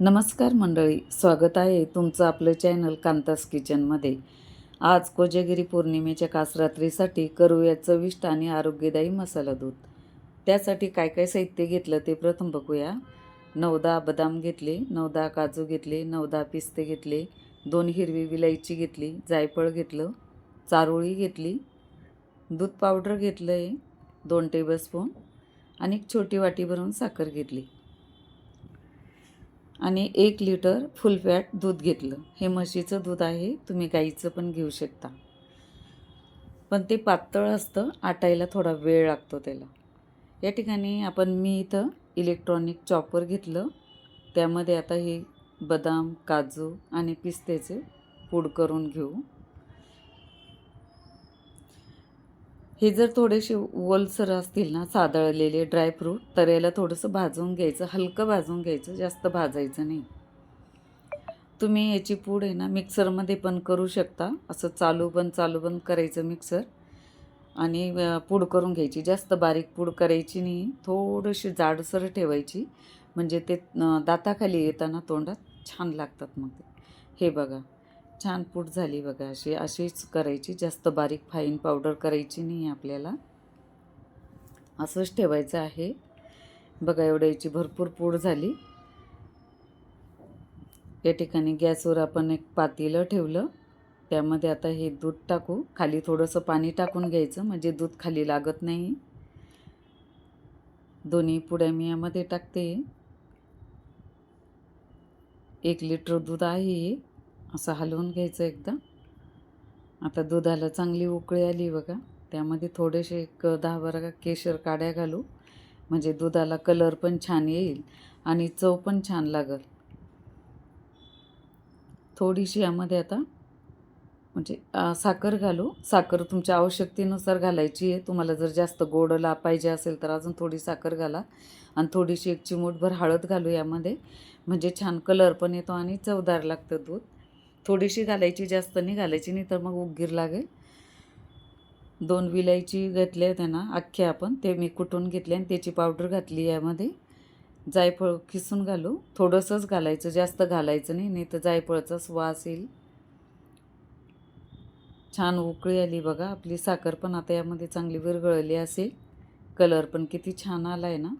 नमस्कार मंडळी स्वागत आहे तुमचं आपलं चॅनल कांतास किचनमध्ये आज कोजागिरी पौर्णिमेच्या कासरात्रीसाठी करूया चविष्ट आणि आरोग्यदायी मसाला दूध. त्यासाठी काय काय साहित्य घेतलं ते प्रथम बघूया. नवदा बदाम घेतले नऊदा काजू घेतले नऊदा पिस्ते घेतले दोन हिरवी विलायची घेतली जायफळ घेतलं चारोळी घेतली दूध पावडर घेतलं आहे दोन टेबलस्पून आणि एक छोटी वाटी भरून साखर घेतली. आणि एक लिटर फुल फॅट दूध घेतलं. हे म्हशीचं दूध आहे तुम्ही गाईचं पण घेऊ शकता. पण ते पातळ असतं आटायला थोडा वेळ लागतो त्याला. या ठिकाणी आपण मी इथं इलेक्ट्रॉनिक चॉपर घेतलं. त्यामध्ये आता हे बदाम काजू आणि पिस्त्याचे पूड करून घेऊ. हे जर थोडेसे ओलसर असतील ना सादळलेले ड्रायफ्रूट तर याला थोडंसं भाजून घ्यायचं हलकं भाजून घ्यायचं जास्त भाजायचं नाही. तुम्ही याची पूड आहे ना मिक्सरमध्ये पण करू शकता. असं चालू बंद चालू बंद करायचं मिक्सर. आणि पूड करून घ्यायची. जास्त बारीक पूड करायची नाही. थोडीशी जाडसर ठेवायची. म्हणजे ते दाताखाली येताना तोंडात छान लागतात मग ते. हे बघा. छान पूड झाली बघा अशी. अशीच करायची. जास्त बारीक फाईन पावडर करायची नाही आपल्याला. असंच ठेवायचं आहे. बघा एवढ्या याची भरपूर पूड झाली. या ठिकाणी गॅसवर आपण एक पातेलं ठेवलं. त्यामध्ये आता हे दूध टाकू. खाली थोडंसं पाणी टाकून घ्यायचं. म्हणजे दूध खाली लागत नाही. दोन्ही पुड्या मी यामध्ये टाकते. एक लिटर दूध आहे हे. असं हलवून घ्यायचं एकदा. आता दुधाला चांगली उकळी आली बघा. त्यामध्ये थोडेसे एक दहा बारा केशर काड्या घालू. म्हणजे दुधाला कलर पण छान येईल आणि चव पण छान लागल. थोडीशी यामध्ये आता म्हणजे साखर घालू. साखर तुमच्या आवश्यकतेनुसार घालायची आहे. तुम्हाला जर जास्त गोडला पाहिजे असेल तर अजून थोडी साखर घाला. आणि थोडीशी एक चिमूटभर हळद घालू यामध्ये. म्हणजे छान कलर पण येतो आणि चवदार लागतं दूध. थोडीशी घालायची जास्त नाही घालायची नाही तर मग उगीर लागेल. दोन विलायची घातल्या त्यांना अख्ख्या आपण. ते मी कुटून घेतले आणि त्याची पावडर घातली यामध्ये. जायफळ किसून घालू. थोडंसंच घालायचं जास्त घालायचं नाही नाही तर जायफळचाच वास येईल. छान उकळी आली बघा. आपली साखर पण आता यामध्ये चांगली विरघळली असेल. कलर पण किती छान आला आहे ना.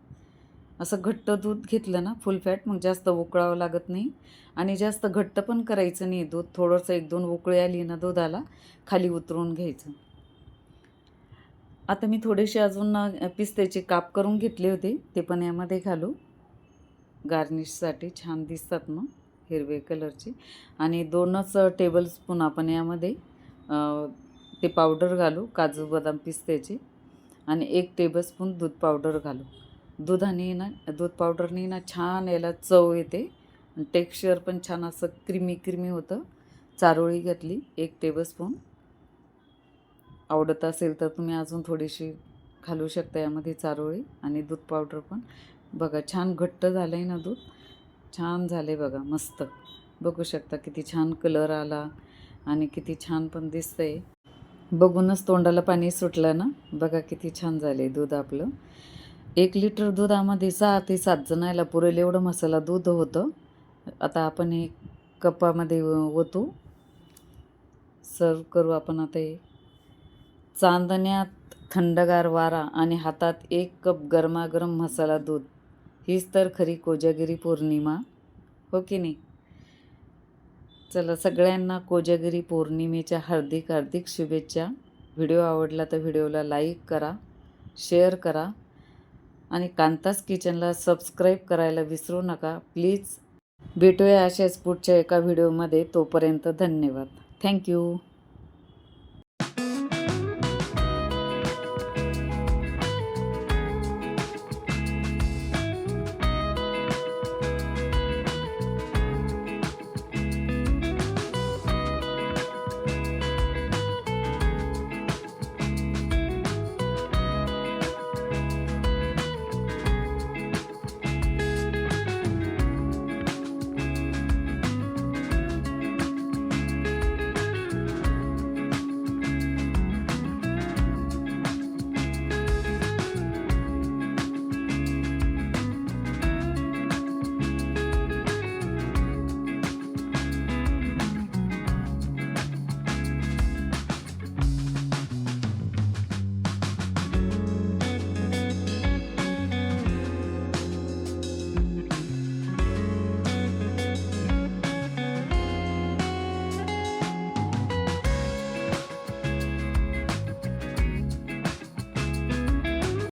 असं घट्ट दूध घेतलं ना फुल फॅट मग जास्त उकळावं लागत नाही. आणि जास्त घट्ट पण करायचं नाही दूध. थोडंसं एक दोन उकळी आली ना दुधाला खाली उतरून घ्यायचं. आता मी थोडेसे अजून पिस्त्याचे काप करून घेतले होते. ते पण यामध्ये घालू. गार्निशसाठी छान दिसतात मग हिरवे कलरचे. आणि दोनच टेबलस्पून आपण यामध्ये ते पावडर घालू काजू बदाम पिस्त्याचे. आणि एक टेबलस्पून दूध पावडर घालू. दुधाने ना दूध पावडरने ना छान याला चव येते. टेक्स्चर पण छान असं क्रिमी क्रिमी होतं. चारोळी घातली एक टेबलस्पून आवडत असेल तर तुम्ही अजून थोडीशी घालू शकता यामध्ये चारोळी आणि दूध पावडर पण. बघा छान घट्ट झालं आहे ना दूध. छान झाले बघा मस्त. बघू शकता किती छान कलर आला आणि किती छान पण दिसतंय. बघूनच तोंडाला पाणी सुटलं ना? बघा किती छान झाले दूध आपलं. एक लिटर दुधामध्ये सहा ते सात जणायला पुरेल एवढं मसाला दूध होतं. आता आपण हे कपामध्ये ओतू. सर्व करू आपण आता हे. चांदण्यात थंडगार वारा आणि हातात एक कप गरमागरम मसाला दूध. हीच तर खरी कोजागिरी पौर्णिमा. हो की नाही? चला सगळ्यांना कोजागिरी पौर्णिमेच्या हार्दिक हार्दिक शुभेच्छा. व्हिडिओ आवडला तर व्हिडिओला लाईक करा शेअर करा. आणि कांतास किचनला सबस्क्राईब करायला विसरू नका. प्लीज भेटूया अशाच पुढच्या एका व्हिडिओमध्ये. तोपर्यंत धन्यवाद. थँक्यू.